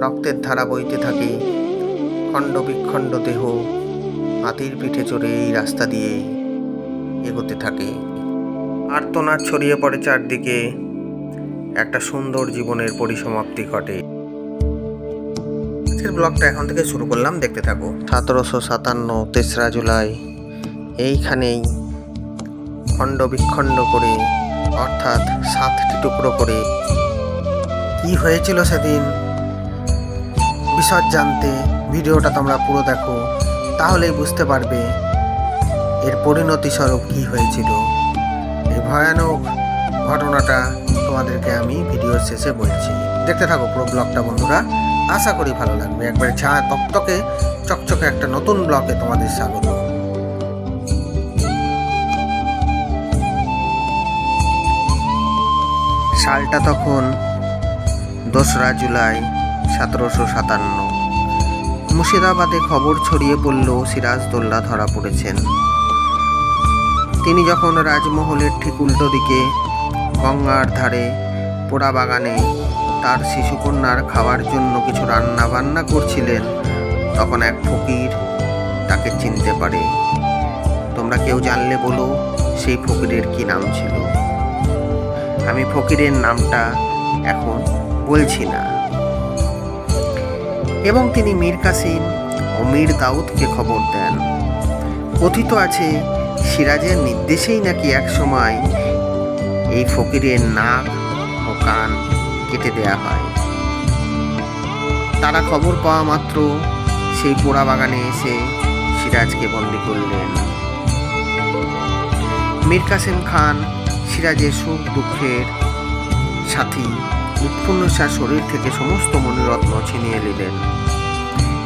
রক্তের ধারা বইতে থাকে। খণ্ড বিখণ্ড দেহ হাতির পিঠে চড়ে এই রাস্তা দিয়ে এগোতে থাকে। আর্তনাদ ছড়িয়ে পড়ে চারদিকে। একটা সুন্দর জীবনের পরিসমাপ্তি ঘটে। আজকের ব্লগটা এখন থেকে শুরু করলাম, দেখতে থাকো। সতেরোশো সাতান্ন, তেসরা জুলাই। এইখানেই খণ্ড বিখণ্ড করে, অর্থাৎ সাতটি টুকরো করে। কি হয়েছিল সেদিন? বিশদ জানতে ভিডিওটা তোমরা পুরো দেখো, তাহলেই বুঝতে পারবে এর পরিণতি স্বরূপ কি হয়েছিল। এই ভয়ানক ঘটনাটা তোমাদেরকে আমি ভিডিওর শেষে বলছি। দেখতে থাকো পুরো ব্লগটা, বন্ধুরা। আশা করি ভালো লাগবে। একবারে চা তকতকে, চকচকে একটা নতুন ব্লগে তোমাদের স্বাগত। সালটা তখন দোসরা জুলাই সতেরোশো সাতান্ন। মুর্শিদাবাদে খবর ছড়িয়ে পড়ল সিরাজদৌল্লা ধরা পড়েছেন। তিনি যখন রাজমহলের ঠিক উল্টো দিকে গঙ্গার ধারে পোড়া বাগানে তার শিশুকন্যার খাওয়ার জন্য কিছু রান্না বান্না করছিলেন, তখন এক ফকির তাকে চিনতে পারে। তোমরা কেউ জানলে বলো, সেই ফকিরের কি নাম ছিল? আমি ফকিরের নামটা এখন বলছি না। এবং তিনি মীর কাসিম ও মীর দাউদকে খবর দেন। কথিত আছে, সিরাজের নির্দেশেই নাকি এক সময় এই ফকিরের নাক ও কান কেটে দেয়া হয়। তারা খবর পাওয়া মাত্র সেই পোড়া বাগানে এসে সিরাজকে বন্দি করলেন। মীর কাসেম খান সিরাজের সুখ দুঃখের সাথী। উৎপন্ন শাহ শরীর থেকে সমস্ত মণিরত্ন ছিনিয়ে নিলেন।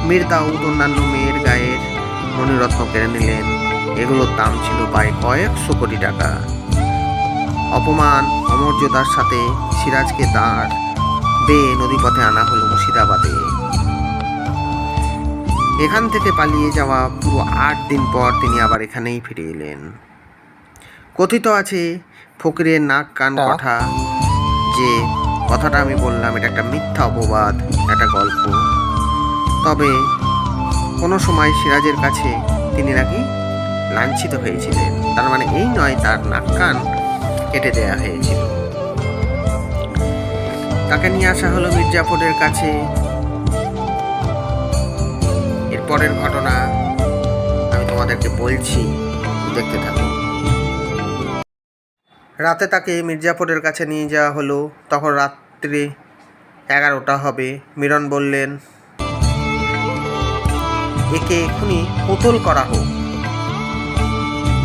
মীর দাউদ অন্যান্য মেয়ের গায়ের মণিরত্ন কেড়ে নিলেন। এগুলোর দাম ছিল প্রায় কয়েকশো কোটি টাকা। অপমান অমর্যাদার সাথে সিরাজকে দাঁড় বেয়ে নদীপথে আনা হলো মুর্শিদাবাদে। এখান থেকে পালিয়ে যাওয়া পুরো আট দিন পর তিনি আবার এখানেই ফিরে এলেন। কথিত আছে ফকিরের নাক কান কথা যে কথাটা আমি বললাম, এটা একটা মিথ্যা অপবাদ, একটা গল্প। তবে কোনো সময় সিরাজের কাছে তিনি নাকি লাঞ্ছিত হয়েছিলেন। তার মানে এই নয়, তার নাক কান কেটে দেয়া হয়েছিল। তাকে নিয়ে আসা হলো মির্জাপুরের কাছে। এরপরের ঘটনা আমি তোমাদেরকে বলছি, দেখতে থাকো। রাতে তাকে মির্জাপুরের কাছে নিয়ে যাওয়া হলো। তখন রাত্রে এগারোটা হবে। মিরন বললেন, একে এক্ষুনি পুতুল করা হোক।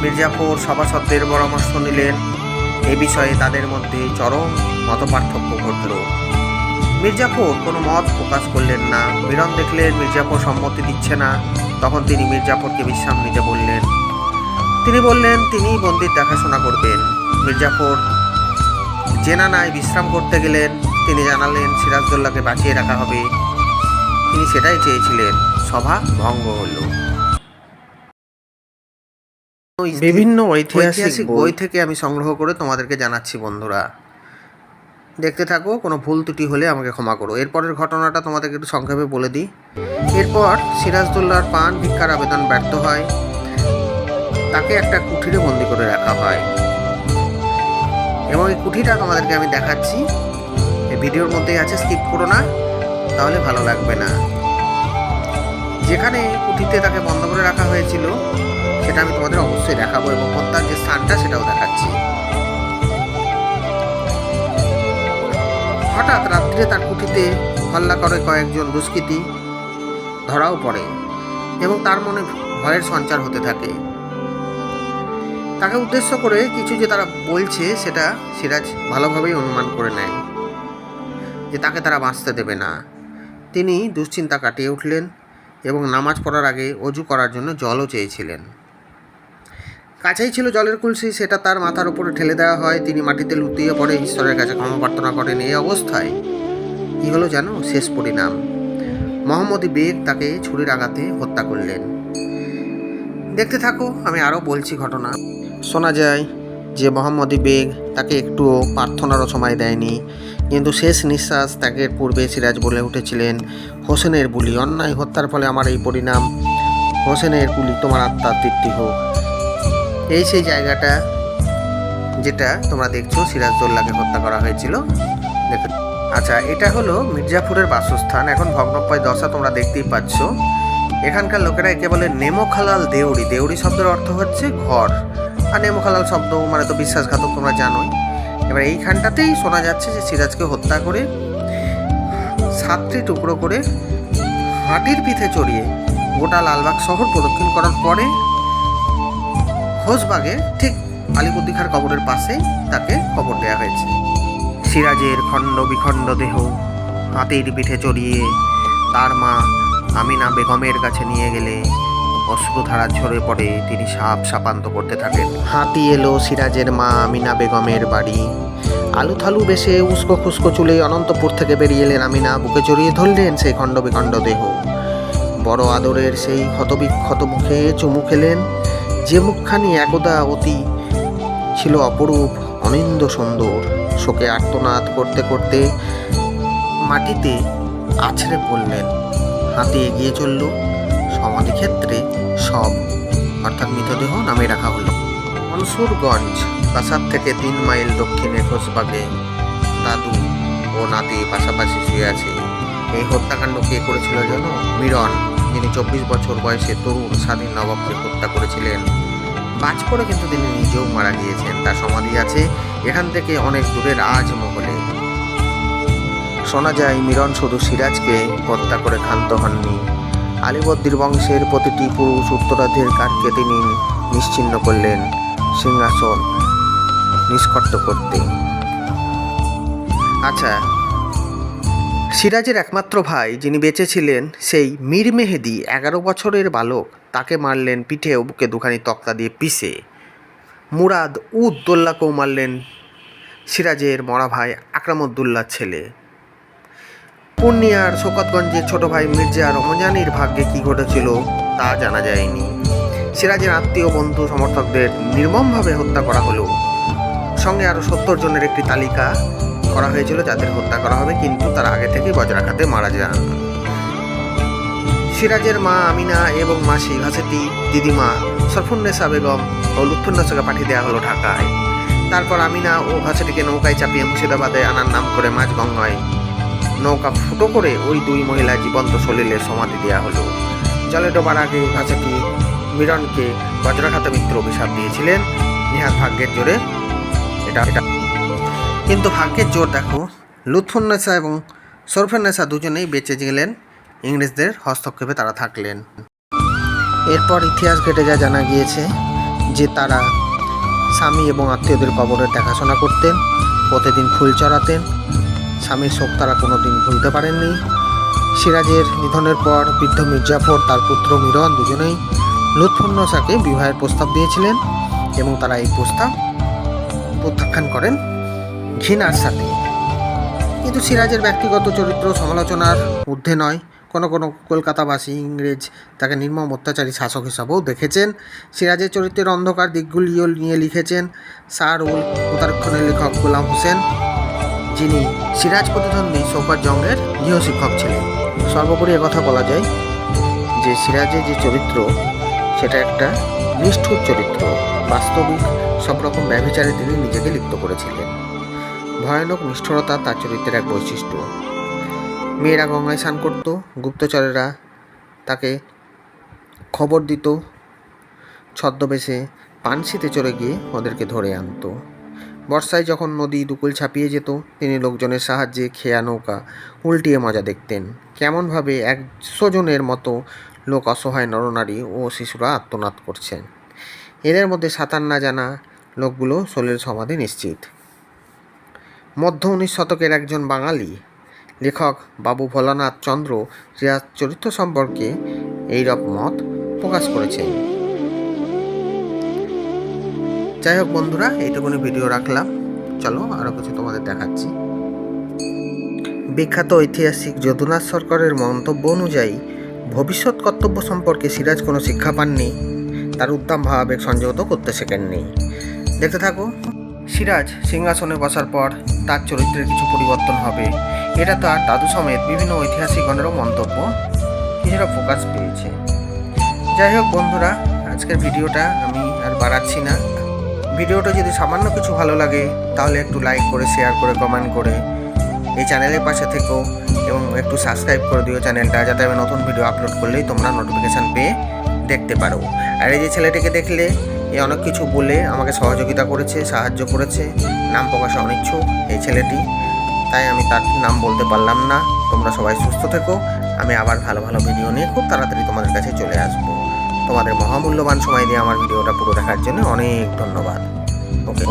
মির্জাফর সভাসদদের পরামর্শ নিলেন, এ বিষয়ে তাদের মধ্যে চরম মতপার্থক্য ঘটল। মির্জাফর কোনো মত প্রকাশ করলেন না। মিরন দেখলেন মির্জাফর সম্মতি দিচ্ছে না। তখন তিনি মির্জাফরকে বিশ্রাম নিতে বললেন। তিনি বললেন তিনি বন্দির দেখাশোনা করবেন। মির্জাফর। জেনানায় বিশ্রাম করতে গেলেন তিনি জানালেন সিরাজদৌল্লাকে বাঁচিয়ে রাখা হবে। তিনি সেটাই চেয়েছিলেন সভা ভঙ্গ হলো। বিভিন্ন ঐতিহাসিক বই থেকে আমি সংগ্রহ করে তোমাদেরকে জানাচ্ছি বন্ধুরা। দেখতে থাকো কোনো ভুল ত্রুটি হলে আমাকে ক্ষমা করো। এরপরের ঘটনাটা তোমাদেরকে একটু সংক্ষেপে বলে দিই। এরপর সিরাজদৌল্লার পান ভিক্ষার আবেদন ব্যর্থ হয়। তাকে একটা কুঠিরে বন্দি করে রাখা হয়। এবং এই কুঠিটা তোমাদেরকে আমি দেখাচ্ছি। এই ভিডিওর মধ্যেই আছে স্কিপ করো না, তাহলে ভালো লাগবে না। যেখানে কুঠিতে তাকে বন্ধ করে রাখা হয়েছিল, সেটা আমি তোমাদের অবশ্যই দেখাবো এবং হত্যার যে স্থানটা, সেটাও দেখাচ্ছি। হঠাৎ রাত্রে তার কুঠিতে হল্লা করে কয়েকজন দুষ্কৃতী ধরাও পড়ে এবং তার মনে ভয়ের সঞ্চার হতে থাকে। তাকে উদ্দেশ্য করে কিছু যে তারা বলছে সেটা সিরাজ ভালোভাবেই অনুমান করে নেয়। যে তাকে তারা বাঁচতে দেবে না। তিনি দুশ্চিন্তা কাটিয়ে উঠলেন এবং নামাজ পড়ার আগে অজু করার জন্য জলও চেয়েছিলেন। কাছেই ছিল জলের কুলসি, সেটা তার মাথার উপরে ঠেলে দেওয়া হয়। তিনি মাটিতে লুটিয়ে পড়ে ঈশ্বরের কাছে ক্ষমা প্রার্থনা করেন। এই অবস্থায় কী হলো জানো শেষ পরিণাম। মোহাম্মদী বেগ তাকে ছুরির আঘাতে হত্যা করলেন। দেখতে থাকো, আমি আরও বলছি ঘটনা। শোনা যায় যে মোহাম্মদী বেগ তাকে একটুও প্রার্থনারও সময় দেয়নি। কিন্তু শেষ নিঃশ্বাস ত্যাগের পূর্বে সিরাজ বলে উঠেছিলেন, হোসেনের বুলি, অন্যায় হত্যার ফলে আমার এই পরিণাম। হোসেনের বুলি, তোমার আত্মার তৃপ্তি হোক। এই সেই জায়গাটা যেটা তোমরা দেখছ সিরাজদৌল্লাকে হত্যা করা হয়েছিল। দেখে। আচ্ছা এটা হলো মির্জাপুরের বাসস্থান। এখন ভগ্নপ্রায় দশা তোমরা দেখতেই পাচ্ছ। এখানকার লোকেরা একে বলে নেমোখালাল দেউড়ি। দেউড়ি শব্দের অর্থ হচ্ছে ঘর। আর নেমোখালাল শব্দ মানে তো বিশ্বাসঘাতক তোমরা জানোই। এবার এইখানটাতেই শোনা যাচ্ছে যে সিরাজকে হত্যা করে সাতটি টুকরো করে হাতির পিঠে চড়িয়ে গোটা লালবাগ শহর প্রদক্ষিণ করার পরে হোসবাগে ঠিক আলিপুদ্দিখার কবরের পাশেই তাকে কবর দেওয়া হয়েছে। সিরাজের খণ্ড বিখণ্ড দেহ হাতির পিঠে চড়িয়ে তার মা আমিনা বেগমের কাছে নিয়ে গেলে অশ্রুধারা ঝরে পড়ে তিনি সাপ সাপান্ত করতে থাকেন। হাতি এলো সিরাজের মা আমিনা বেগমের বাড়ি। আলু থালু বেশে উস্কো খুস্কো চুলে অনন্তপুর থেকে বেরিয়ে এলেন আমিনা, বুকে জড়িয়ে ধরলেন সেই খণ্ড বিখণ্ড দেহ। বড় আদরের সেই ক্ষতবিক্ষত মুখে চুমু খেলেন, যে মুখখানি একদা অতি ছিল অপরূপ, অনিন্দ সুন্দর। শোকে আর্তনাদ করতে করতে মাটিতে আছড়ে পড়লেন। হাতে এগিয়ে চলল সমাধিক্ষেত্রে সব, অর্থাৎ মৃতদেহ নামে রাখা হলো। মনসুরগঞ্জ প্রাসাদ থেকে তিন মাইল দক্ষিণে খোসবাগে দাদু ও নাতি পাশাপাশি শুয়ে আছে। এই হত্যাকাণ্ড কে করেছিল যেন? মিরন, যিনি চব্বিশ বছর বয়সে তরুণ, স্বাধীন নবাবকে হত্যা করেছিলেন। বাজ করে কিন্তু তিনি নিজেও মারা গিয়েছেন। তার সমাধি আছে এখান থেকে অনেক দূরে রাজমহলে। শোনা যায়, মিরন শুধু সিরাজকে হত্যা করে ক্ষান্ত হননি। আলিবদ্দির বংশের প্রতিটি পুরুষ উত্তরাধিকারকে তিনি নিশ্চিহ্ন করলেন সিংহাসন নিষ্কর্ত করতে। আচ্ছা সিরাজের একমাত্র ভাই যিনি বেঁচে ছিলেন সেই মীর মেহেদি, এগারো বছরের বালক, তাকে মারলেন পিঠে ও বুকে দুখানি তক্তা দিয়ে পিষে। মুরাদ উদ্দোল্লাকেও মারলেন সিরাজের মরা ভাই আকরামুদ্দুল্লার ছেলে। পূর্ণিয়ার শোকতগঞ্জের ছোট ভাই মির্জা রমজানির ভাগ্যে কি ঘটেছিল তা জানা যায়নি। সিরাজের আত্মীয়, বন্ধু, সমর্থকদের নির্মমভাবে হত্যা করা হলো। সঙ্গে আরও সত্তর জনের একটি তালিকা করা হয়েছিল যাদের হত্যা করা হবে, কিন্তু তারা আগে থেকেই বজ্রাঘাতে মারা যান। সিরাজের মা আমিনা এবং মাসি ঘাসেটি দিদিমা সরফুন্নেসা বেগম ও লুৎফুন্নেসাকে পাঠিয়ে দেওয়া হলো ঢাকায়। তারপর আমিনা ও ঘাসেটিকে নৌকায় চাপিয়ে মুর্শিদাবাদে আনার নাম করে মাঝগঙ্গায় নৌকা ফুটো করে ওই দুই মহিলা জীবন্ত সলিলে সমাধি দেওয়া হলো। জলে ডোবার আগে ঘাসেটি মিরনকে বজ্রাঘাত মিত্র অভিশাপ দিয়েছিলেন। নিহাত ভাগ্যের জোরে এটা এটা। কিন্তু ভাগ্যের জোর দেখো লুৎফুন্নেসা এবং সরফুন্নেসা দুজনেই বেঁচে গেলেন। ইংরেজদের হস্তক্ষেপে তারা থাকলেন। এরপর ইতিহাস ঘেটে যা জানা গিয়েছে যে তারা স্বামী এবং আত্মীয়দের কবরের দেখাশোনা করতেন, প্রতিদিন ফুল চড়াতেন স্বামীর শোক তারা কোনো দিন ভুলতে পারেননি। সিরাজের নিধনের পর বৃদ্ধ মির্জাফর, তার পুত্র মিরন দুজনেই লুৎফুন্নসাকে বিবাহের প্রস্তাব দিয়েছিলেন এবং তারা এই প্রস্তাব প্রত্যাখ্যান করেন ঘৃণার সাথে। কিন্তু সিরাজের ব্যক্তিগত চরিত্র সমালোচনার ঊর্ধ্বে নয়। কোনো কোনো কলকাতাবাসী ইংরেজ তাকে নির্মম অত্যাচারী শাসক হিসাবেও দেখেছেন। সিরাজের চরিত্রের অন্ধকার দিকগুলিও নিয়ে লিখেছেন শাহ উল মুতারক্ষণের লেখক গোলাম হোসেন। যিনি সিরাজ প্রতিদ্বন্দ্বী সৌকত জঙ্গের গৃহশিক্ষক ছিলেন। সর্বোপরি কথা বলা যায় যে সিরাজের যে চরিত্র, সেটা একটা নিষ্ঠুর চরিত্র। বাস্তবিক সব রকম ব্যভিচারে তিনি নিজেকে লিপ্ত করেছিলেন। ভয়ানক নিষ্ঠুরতা তার চরিত্রের এক বৈশিষ্ট্য। মেয়েরা গঙ্গায় স্নান করত, গুপ্তচরেরা তাকে খবর দিত, ছদ্মবেশে পানসিতে চড়ে গিয়ে ওদেরকে ধরে আনতো। বর্ষায় যখন নদী দুকুল ছাপিয়ে যেত, তিনি লোকজনের সাহায্যে খেয়া নৌকা উল্টিয়ে মজা দেখতেন। কেমনভাবে একশো জনের মতো লোক অসহায় নরনারী ও শিশুরা আত্মনাদ করছেন। এদের মধ্যে সাঁতার না জানা লোকগুলো সলিল সমাধি নিশ্চিত। মধ্য উনিশ শতকের একজন বাঙালি লেখক বাবু ভোলানাথ চন্দ্র রিয়াজ চরিত্র সম্পর্কে এইরূপ মত প্রকাশ করেছেন। যাই হোক বন্ধুরা, এইটুকুনি ভিডিও রাখলাম। চলো আরও কিছু তোমাদের দেখাচ্ছি। বিখ্যাত ঐতিহাসিক যদুনাথ সরকারের মন্তব্য অনুযায়ী, ভবিষ্যৎ কর্তব্য সম্পর্কে সিরাজ কোনো শিক্ষা পাননি। তার উদ্দাম ভাবাবেগ সংযত করতে শেখেননি। দেখতে থাকো। সিরাজ সিংহাসনে বসার পর তার চরিত্রের কিছু পরিবর্তন হবে। এটা তার দাদু সমেত বিভিন্ন ঐতিহাসিকগণেরও মন্তব্য। কিছুটা প্রকাশ পেয়েছে। যাই হোক বন্ধুরা, আজকের ভিডিওটা আমি আর বাড়াচ্ছি না। ভিডিওটা যদি সামান্য কিছু ভালো লাগে, তাহলে একটু লাইক করে শেয়ার করে কমেন্ট করে এই চ্যানেলের পাশে থেকো এবং একটু সাবস্ক্রাইব করে দিও চ্যানেলটা যাতে আমি নতুন ভিডিও আপলোড করলেই তোমরা নোটিফিকেশান পেয়ে দেখতে পারো। আর এই যে ছেলেটিকে দেখলে, এ অনেক কিছু বলে, আমাকে সহযোগিতা করেছে, সাহায্য করেছে, নাম প্রকাশে অনিচ্ছুক এই ছেলেটি। তাই আমি তার নাম বলতে পারলাম না। তোমরা সবাই সুস্থ থেকো। আমি আবার ভালো ভালো ভিডিও নিয়ে খুব তাড়াতাড়ি তোমাদের কাছে চলে আসব। তোমাদের মহামূল্যবান সময় দিয়ে আমার ভিডিওটা পুরো দেখার জন্য অনেক ধন্যবাদ। ওকে।